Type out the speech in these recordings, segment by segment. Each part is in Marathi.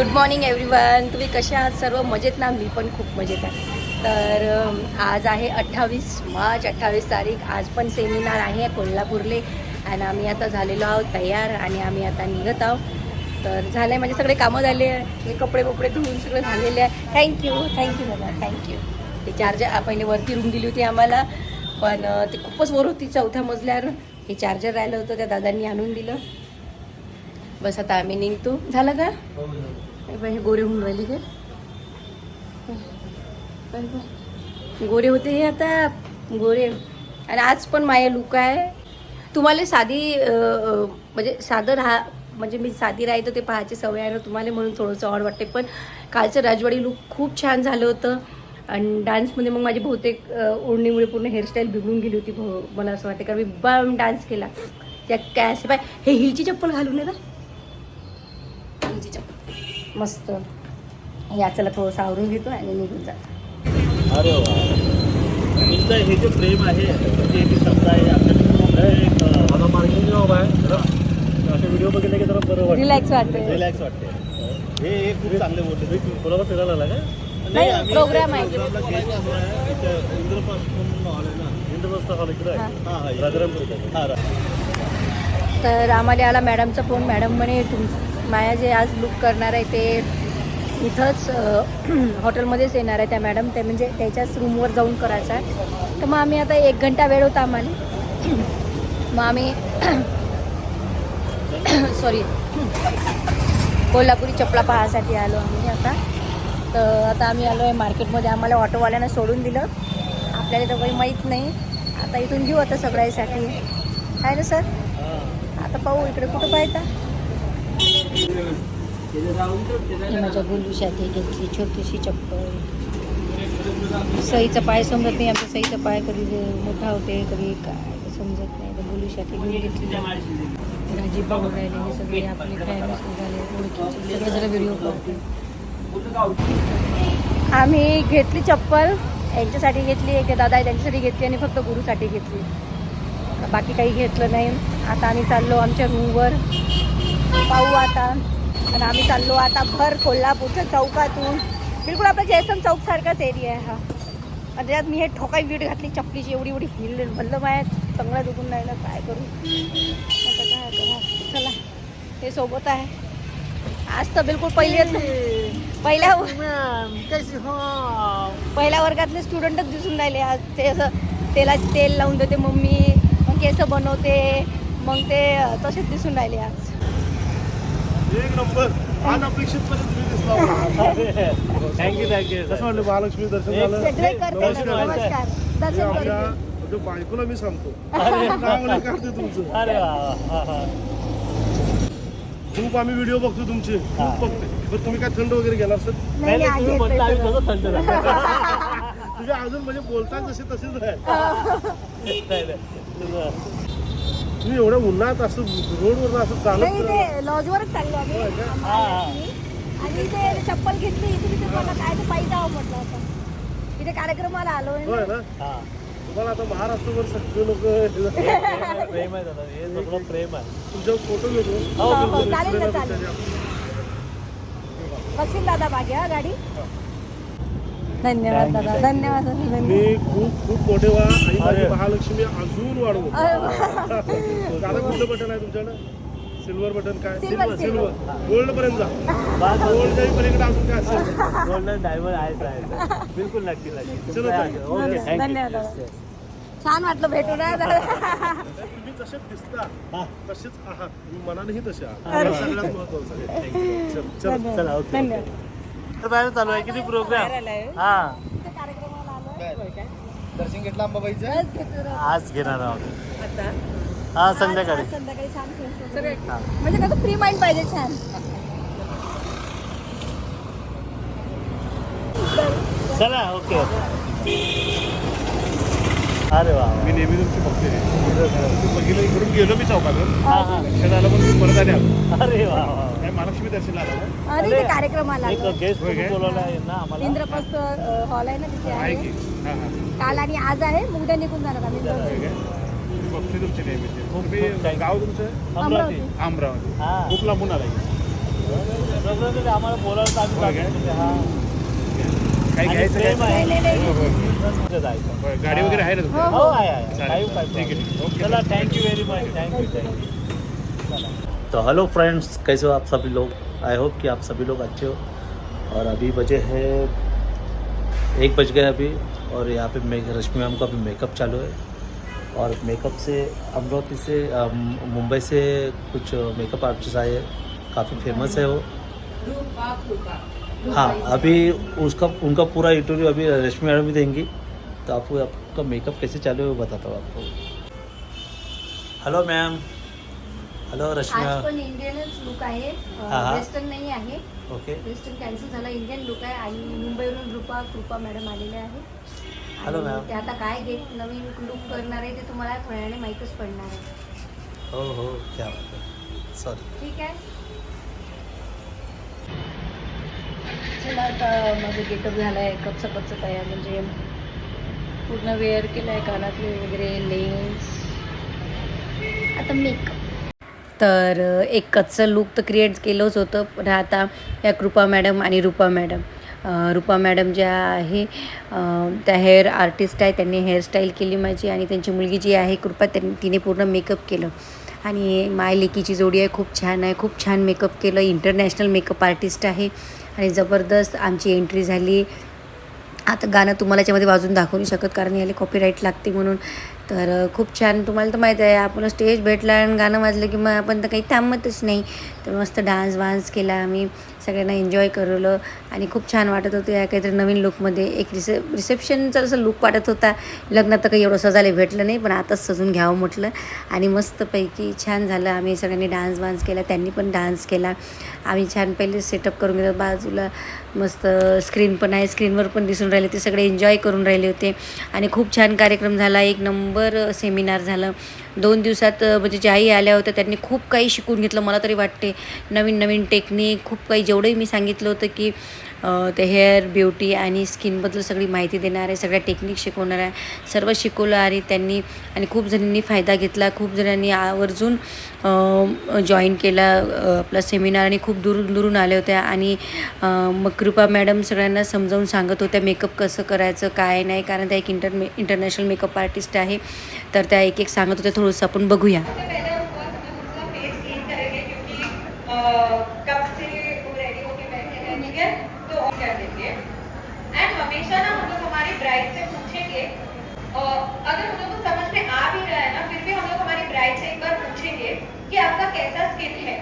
गुड मॉर्निंग एव्हरीवन तुम्ही कशा आहात? सर्व मजेत ना? मी पण खूप मजेत आहे. तर आज आहे अठ्ठावीस मार्च अठ्ठावीस तारीख. आज पण सेमिनार आहे कोल्हापूरले. आणि आम्ही आता झालेलो आहोत तयार. आणि आम्ही आता निघत आहोत. तर झालं आहे म्हणजे सगळे कामं झाले आहे. कपडे बपडे धुवून सगळं झालेले आहे. थँक्यू थँक्यू दादा थँक्यू ते चार्जर पहिले वरती रूम दिली होती आम्हाला. पण ते खूपच वर होती चौथ्या मजल्यावर. हे चार्जर राहिलं होतं त्या दादांनी आणून दिलं. बस आता आम्ही निघतो. झालं का? हो, हो. बाई, हे गोरे होऊन राहिले का गोरे होते हे आता गोरे. आणि आज पण माझ्या लुक आहे. तुम्हाला साधी म्हणजे साधं राहा म्हणजे मी साधी राहायचं ते पाहायची सवय आहे ना तुम्हाला म्हणून थोडंसं ऑड वाटते. पण कालचं राजवाडी लुक खूप छान झालं होतं. आणि डान्समध्ये मग माझी बहुतेक ओढणीमुळे पूर्ण हेअरस्टाईल बिघडून गेली होती भाऊ मला असं वाटते. कारण मी बम डान्स केला. त्या काय बाय हे हिलची चप्पल घालून येतात ना मस्त. या चला थोडंसं आवरून घेतो आणि निघून जातो. अरे तुमचं हे जे प्रेम आहे म्हणजे माझा जॉब असे व्हिडिओ बघितले की जरा बरं वाटतं. रिलॅक्स वाटते रिलॅक्स वाटते हे खूप चांगले बोलले. तुम्ही कोणाला फिरायला आला काय नाही, आम्ही program आहे. प्रोग्रामला guest म्हणून आहे. इथं इंद्रप्रस्थ म्हणून हॉल आहे ना. इंद्रप्रस्थ हॉल इकडे. आहे. राजारामपूर इथे. रा- तर आम्हाला आला मॅडमचा फोन. मॅडम म्हणे तुम माया जे आज बुक करणार आहे ते इथंच हॉटेलमध्येच येणार आहे त्या मॅडम ते म्हणजे त्याच्याच रूमवर जाऊन करायचं आहे. तर मग आम्ही आता एक घंटा वेळ होता आम्हाला. मग आम्ही सॉरी कोल्हापुरी चपला पाहायसाठी आलो आम्ही आता. तर आता आम्ही आलो आहे मार्केटमध्ये. आम्हाला ऑटोवाल्यानं सोडून दिलं. आपल्याला तर काही माहीत नाही. आता इथून घेऊ आता सगळ्यासाठी. आहे ना सर? आता पाहू इकडे कुठं पाहता? माझ्या गुल्लूसाठी घेतली छोटीशी चप्पल. सईचा पाय समजत नाही आमच्या सईचा पाय कधी मोठा होते कधी काय समजत नाही. तर गुलूसाठी घेऊन घेतली. राजी पाहून राहिले हे सगळे आपले फॅमिली झाले ओळखीचे. सगळे जरा व्हिडिओ पाहते आम्ही घेतली चप्पल यांच्यासाठी घेतली एक दादा आहे त्यांच्यासाठी घेतली आणि फक्त गुरुसाठी घेतली. बाकी काही घेतलं नाही. आता आम्ही चाललो आमच्या रूमवर पाहू आता. आणि आम्ही चाललो आता भर कोल्हापूरच्या चौकातून. बिलकुल आपला जयसन चौक सारखाच एरिया आहे हा. आणि त्यात मी हे ठोकाई वीट घातली चपलीची एवढी एवढी हिल म्हणलं माया चांगला दुखून राहिलं काय करू? आता काय करा? चला हे सोबत आहे. आज तर बिलकुल पहिले पहिल्या पहिल्या वर्गातले स्टुडंटच दिसून राहिले. आज ते असं तेला तेल लावून देते मम्मी मग केस बनवते मग ते तसेच दिसून राहिले आज. एक नंबर. अपेक्षित पर्यंत तुम्ही दिसला थँक्यू थँक्यू कसं वाटलं महालक्ष्मी दर्शन झालं? नमस्कार. मी करते. म्हणजे बायकोला मी सांगतो. नाही काढते तुमचं. अरे हा हा खूप आम्ही व्हिडिओ बघतो तुमचे. खूप बघते पण तुम्ही काय थंड वगैरे घेणार सर नाही नाही नाही, तुम्ही आज म्हटलं आम्ही येतोय कसं थंड झालं. तुझे अजून म्हणजे बोलता जसे तसेच आहे तुम्ही एवढ्या उन्हात असं रोडवर असं नाही चालत ते लॉजवरच चाललो आम्ही. आणि ते चप्पल घेतली इथे तिथे मला काय ते पाहिजे जावं म्हटलं होतं. इथे कार्यक्रमाला आलो होय ना? हा. तुम्हाला आता महाराष्ट्रभर सगळे लोक प्रेम आहे दादा हे सगळं प्रेम आहे. तुमच्या फोटो घेतो. हो, हो, बिलकुल. चालेल ना चालेल. बघशील दादा मागे हा गाडी? धन्यवाद दादा. धन्यवाद मी खूप खूप मोठे व्हा आणि माझी. महालक्ष्मी अजून वाढवू. वा. दादा कुठलं बटन आहे तुमच्याकडे? सिल्वर बटन काय? Silver, सिल्वर गोल्ड पर्यंत जा. गोल्ड जाई पलीकडे अजून काय असेल. गोल्डन डायमंड आहेच आहे बिलकुल नक्की नक्की. चलो. ओके धन्यवाद. छान वाटलं भेटून हा दादा. तुम्ही तसेच दिसता. तसेच आहात. तुम्ही मनानेही तसे आहात. सगळ्यात महत्वाचं चल. धन्यवाद. चला बाहेर आहे. किती प्रोग्राम. हा. इथे कार्यक्रमाला आलोय. दर्शन घेतलं अंबाबाईचं. आज घेणार आहोत. आता? हा संध्याकाळी. संध्याकाळी छान. म्हणजे कसं फ्री माइंड पाहिजे छान. चला ओके. अरे वा मी नेहमी तुमची बघते तुम्ही बघितलं इकडून गेलो मी चौकातून. लक्षात आलं पण मी परत आले आलो. अरे वा काय महालक्ष्मी दर्शनला आला ते कार्यक्रमाला एक. गेस्ट? बोलवलं आहे ना आम्हाला. इंद्रप्रस्थ हॉल आहे ना तिथे आहे. आहे की? काल आणि आज आहे मग उद्या निघून जाणार आम्ही बघते तुमचे नेहमीचे. गाव अमरावती. अमरावती. हा. खूप लांबून आला आम्हाला बोलावलं तर आम्ही हा काही घ्यायचं काय? गाडी वगैरे आहे ना तुमच्या? हो thank you very much thank you तो हेलो फ्रेंड्स कैसे हो आप सभी लोग? आई होप कि आप सभी लोग अच्छे हो। और अभी बजे है एक बज गए अभी और यहाँ पे मे रश्मि मैम का अभी मेकअप चालू है। और मेकअप से अमरावती से मुंबई से कुछ मेकअप आर्टिस्ट आए हैं। काफ़ी फ़ेमस है वो। हाँ अभी उसका उनका पूरा इंटरव्यू अभी रश्मि मैडम भी देंगी। तो आपको आपका मेकअप कैसे चालू है वो बताता हूँ आपको। हेलो मैम हेलो रश्मि आज मैम पण इंडियनच लुक आहे. हा, हा. वेस्टर्न नाही आहे. ओके वेस्टर्न कॅन्सल झाला. इंडियन लुक आहे आणि मुंबईवरून रुपा कृपा मॅडम आलेल्या आहे. Hello, आणि ma'am. ते आता काय गेट नवीन लुक करणार आहे ते तुम्हाला थोड्या वेळाने माहीतच पडणार आहे. हो हो. क्या है. सॉरी ठीक आहे. चला आता माझं गेटअप झालं आहे कपचं कपचं तयार म्हणजे पूर्ण वेअर केलं आहे कानातले वगैरे लेन्स आता मेकअप तर एक कच्चं लुक तर क्रिएट केलंच होतं. पण आता या कृपा मॅडम आणि रुपा मॅडम रूपा रुपा मॅडम ज्या आहे त्या हेअर आर्टिस्ट आहे त्यांनी हेअरस्टाईल केली माझी आणि त्यांची मुलगी जी आहे कृपा त्यांनी तिने पूर्ण मेकअप केलं. आणि माय लेकीची जोडी आहे खूप छान आहे खूप छान मेकअप केलं. इंटरनॅशनल मेकअप आर्टिस्ट आहे आणि जबरदस्त आमची एंट्री झाली. आता गाणं तुम्हाला याच्यामध्ये वाजून दाखवू नाही शकत कारण याला कॉपीराईट लागते म्हणून. तर खूप छान. तुम्हाला तर माहीत आहे आपण स्टेज भेटला आणि गाणं वाजलं की मग आपण तर काही थांबतच नाही. तर मस्त डान्स वान्स केला आम्ही. सगळ्यांना एन्जॉय करवलं आणि खूप छान वाटत होतं या काहीतरी नवीन लुकमध्ये एक रिसे रिसेप्शनचा जसं लुक वाटत होता लग्नात तर काही एवढं सजायला भेटलं नाही पण आताच सजून घ्यावं म्हटलं. आणि मस्तपैकी छान झालं. आम्ही सगळ्यांनी डान्स वान्स केला त्यांनी पण डान्स केला. आम्ही छान पहिले सेटअप करून गेलो बाजूला मस्त स्क्रीन पण आहे. स्क्रीनवर पण दिसून राहिले. ते सगळे एन्जॉय करून राहिले होते. आणि खूप छान कार्यक्रम झाला. एक नंबर सेमिनार झालं. दोन दिवसात म्हणजे ज्याही आल्या होत्या त्यांनी खूप काही शिकून घेतलं. मला तरी वाटते नवीन नवीन टेक्निक खूप काही जेवढंही मी सांगितलं होतं की ते हेअर ब्युटी आणि स्किनबद्दल सगळी माहिती देणार आहे सगळ्या टेक्निक शिकवणार आहे. सर्व शिकवलं आणि त्यांनी आणि खूप जणांनी फायदा घेतला. खूप जणांनी आवर्जून जॉईन केला आपला सेमिनार आणि खूप दुरून दुरून आले होत्या आणि मग कृपा मॅडम सगळ्यांना समजावून सांगत होत्या मेकअप कसं करायचं काय नाही कारण त्या एक इंटर इंटरनॅशनल मेकअप आर्टिस्ट आहे. तर त्या एक एक सांगत होत्या थोडंसं आपण बघूया. कब से रेडी होके बैठे हैं ठीक है तो ऑन कर देंगे एंड हमेशा ना हम लोग हमारी ब्राइड से पूछेंगे अ, अगर हम लोग को समझ में आ भी रहा है ना फिर भी हम लोग हमारी ब्राइड से एक बार पूछेंगे कि आपका कैसा स्किन है।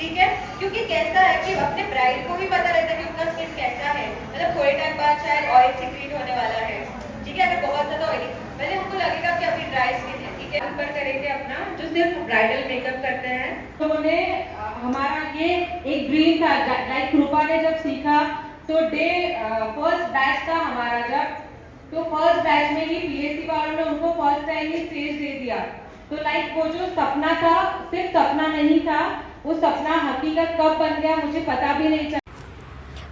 ठीक है? क्योंकि कैसा है कि अपने ब्राइड को भी पता रहता है कि उनका स्किन कैसा है। मतलब थोड़े टाइम बाद शायद ऑयल सीक्रेट होने वाला है। ठीक है? अगर बहुत ज़्यादा ऑयली पहले हमको लगेगा कि अभी ड्राई स्किन है ऊपर करेंगे अपना जो सिर्फ़ ब्राइडल मेकअप करते हैं। उन्होंने अ, हमारा ये एक ड्रीम था। लाइक कृपा ने जब सीखा तो डे फ़र्स्ट बैच था हमारा जब। तो फ़र्स्ट बैच में ही पीएससी वालों ने उनको फ़र्स्ट टाइम ही स्टेज दे दिया। तो लाइक वो जो सपना था सिर्फ़ सपना नहीं था वो सपना हकीकत कब बन गया मुझे पता भी नहीं चला।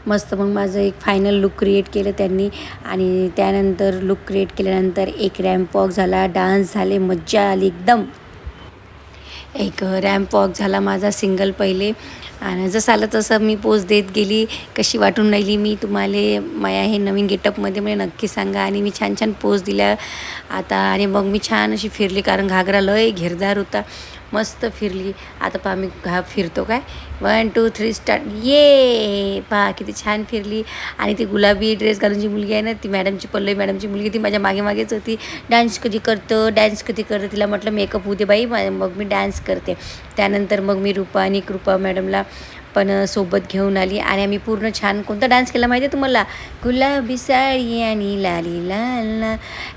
मस्त मग माझं एक फायनल लुक क्रिएट केलं त्यांनी. आणि त्यानंतर लुक क्रिएट केल्यानंतर एक रॅम्प वॉक झाला डान्स झाले मज्जा आली एकदम. एक रॅम्प वॉक झाला माझा सिंगल पहिले. आणि जसं आलं तसं मी पोज देत गेली. कशी वाटून राहिली मी तुम्हाला. माया हे नवीन गेटअपमध्ये म्हणजे नक्की सांगा. आणि मी छान छान पोज दिल्या. आता आणि मग मी छान अशी फिरली कारण घागरा लय घेरदार होता. मस्त फिरली. आता पहा मी घा फिरतो काय? वन टू थ्री स्टार्ट ये पहा किती छान फिरली. आणि ती गुलाबी ड्रेस घालून जी मुलगी आहे ना ती मॅडमची पल्लवी मॅडमची मुलगी ती माझ्या मागे मागेच होती. डान्स कधी करतं? डान्स कधी करतं? तिला म्हटलं मेकअप होऊ दे बाई मग मी डान्स करते. त्यानंतर मग मी रूपा आणि कृपा मॅडमला पण सोबत घेऊन आली आणि आम्ही पूर्ण छान कोणता डान्स केला माहिती आहे तुम्हाला? गुलाबी साडी आणि लाली लाल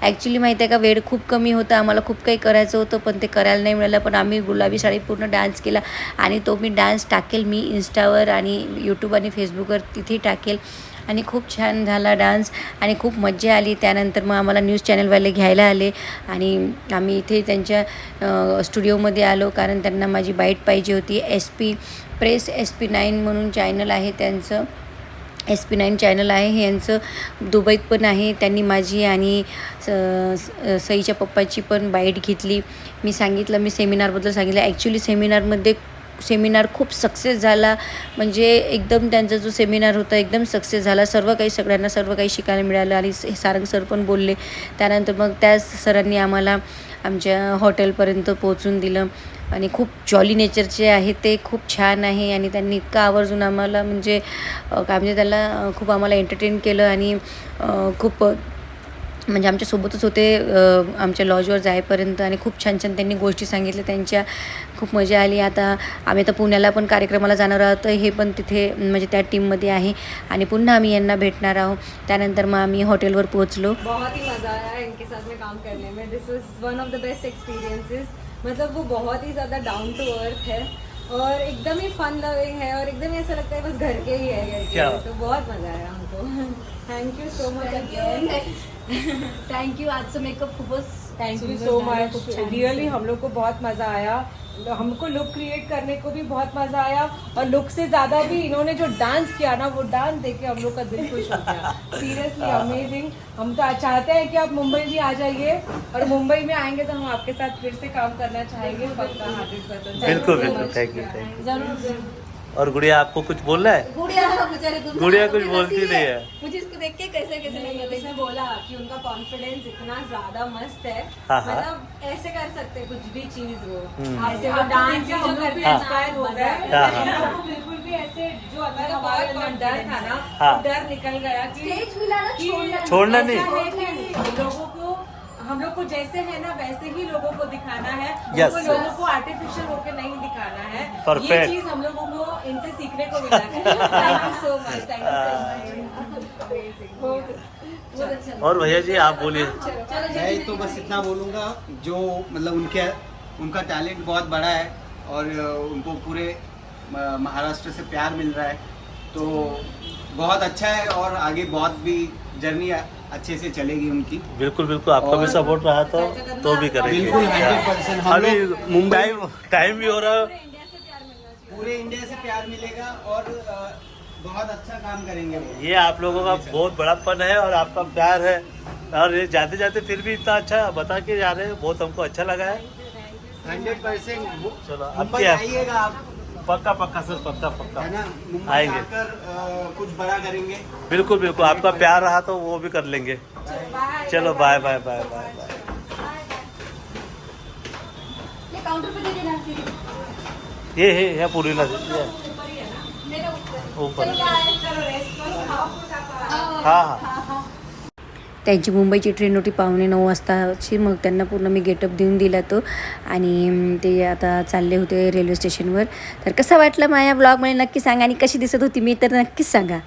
ॲक्च्युली माहिती आहे का वेळ खूप कमी होता. आम्हाला खूप काही करायचं होतं पण ते करायला नाही मिळालं. पण आम्ही गुलाबी साडी पूर्ण डान्स केला आणि तो मी डान्स टाकेल. मी इन्स्टावर आणि यूट्यूब आणि फेसबुकवर तिथे टाकेल. आणि खूप छान झाला डान्स आणि खूप मज्जा आली. त्यानंतर मग आम्हाला न्यूज चॅनलवाले घ्यायला आले आणि आम्ही इथे त्यांच्या स्टुडिओमध्ये आलो. कारण त्यांना माझी बाईट पाहिजे होती. S P press S P nine म्हणून चॅनल आहे त्यांचं एस पी नाईन चॅनल आहे. हे यांचं दुबईत पण आहे. त्यांनी माझी आणि स स- सईच्या पप्पाची पण बाईट घेतली. मी सांगितलं मी सेमिनारबद्दल सांगितलं. ॲक्च्युली सेमिनारमध्ये सेमिनार खूप सक्सेस झाला. म्हणजे एकदम त्यांचा जो सेमिनार होता एकदम सक्सेस झाला. सर्व काही सगळ्यांना सर्व काही शिकायला मिळालं आणि स- सारंग सर पण बोलले. त्यानंतर मग त्या सरांनी आम्हाला आमच्या हॉटेलपर्यंत पोहोचून दिलं. आणि खूप जॉली नेचरचे आहे ते खूप छान आहे आणि त्यांनी इतकं आवर्जून आम्हाला म्हणजे काय म्हणजे त्याला खूप आम्हाला एंटरटेन केलं आणि खूप म्हणजे आमच्यासोबतच होते आमच्या लॉजवर जायपर्यंत आणि खूप छान छान त्यांनी गोष्टी सांगितल्या त्यांच्या खूप मजा आली. आता आम्ही आता पुण्याला पण कार्यक्रमाला जाणार आहोत हे पण तिथे म्हणजे त्या टीममध्ये आहे आणि पुन्हा आम्ही यांना भेटणार आहोत. त्यानंतर मग आम्ही हॉटेलवर पोहोचलो. बहुत ही मज़ा आया इनके साथ में काम करने में. This was one of the best experiences मतलब वो बहुत ही ज़्यादा डाउन टू अर्थ है और एकदम ही फन लविंग है और एकदम ही ऐसा लगता है बस घर के ही है घर तो बहुत मज़ा आया हमको। Thank you so much again thank you आज से मेकअप खूब thank you so much really हम लोग को बहुत मज़ा आया। हमको लुक क्रिएट करने को भी बहुत मज़ा आया और लुक से ज़्यादा भी इन्होंने जो डांस किया ना वो डांस देख के हम लोग का दिल खुश हो गया। सीरियसली अमेजिंग हम तो चाहते हैं कि आप मुंबई भी आ जाइए और मुंबई में आएँगे तो हम आपके साथ फिर से काम करना चाहेंगे। पक्का हंड्रेड परसेंट बिल्कुल बिल्कुल। थैंक यू थैंक यू ज़रूर ज़रूर। और गुड़िया आपको कुछ बोलना है गुड़िया गुड़िया कुछ बोलती नहीं है मुझे इसको देख के कैसे कैसे नहीं लगे बोला कि उनका कॉन्फिडेंस इतना ज़्यादा मस्त है हाँ, हाँ। मतलब ऐसे कर सकते कुछ भी चीज़ वो हम्म। ऐसे वो डांस जो हम लोग इंस्पायर हो गए हाँ, हाँ। बिल्कुल भी ऐसे जो अंदर हमारे अंदर डर था ना हाँ। डर निकल गया कि छोड़ना नहीं। लोगों को हम लोग को जैसे है ना वैसे ही लोगों को दिखाना है। Yes. हमको लोगों को आर्टिफिशियल होके नहीं दिखाना है। Perfect. ये चीज़ हम लोगों को इनसे सीखने को मिला है। Thank you so much thank you और भैया जी आप बोलिए। मैं तो बस इतना बोलूँगा जो मतलब उनके उनका टैलेंट बहुत बड़ा है और उनको पूरे महाराष्ट्र से प्यार मिल रहा है। तो बहुत अच्छा है और आगे बहुत भी जर्नी अच्छे से चलेगी उनकी। बिल्कुल बिल्कुल आपका भी सपोर्ट रहा तो तो भी करेंगे। बिल्कुल हंड्रेड परसेंट अभी मुंबई टाइम टाइम भी हो रहा है। पूरे इंडिया से प्यार मिलेगा और बहुत अच्छा काम करेंगे। ये आप लोगों का बहुत बड़ापन है और आपका प्यार है। और ये जाते जाते फिर भी इतना अच्छा बता के जा रहे हैं बहुत हमको अच्छा लगा है। हंड्रेड परसेंट चलो अब क्या? आइएगा आप। पक्का पक्का सर पक्का पक्का। है ना? मुंबई आएँगे। आकर अ, कुछ बड़ा करेंगे। बिल्कुल बिल्कुल। आपका प्यार रहा तो वो भी कर लेंगे। चलो bye bye bye bye bye ये काउंटर पे दे देना ये हे ह्या पुरीला दे ये. ऊपर हाँ हा। त्यांची मुंबईची ट्रेन होती पावणे नऊ वाजताची. मग त्यांना पूर्ण मी गेटअप देऊन दिला तो. आणि ते आता चालले होते रेल्वे स्टेशनवर तर कसा वाटला माझ्या ब्लॉगमध्ये नक्की सांगा. आणि कशी दिसत होती मी? तर नक्कीच सांगा.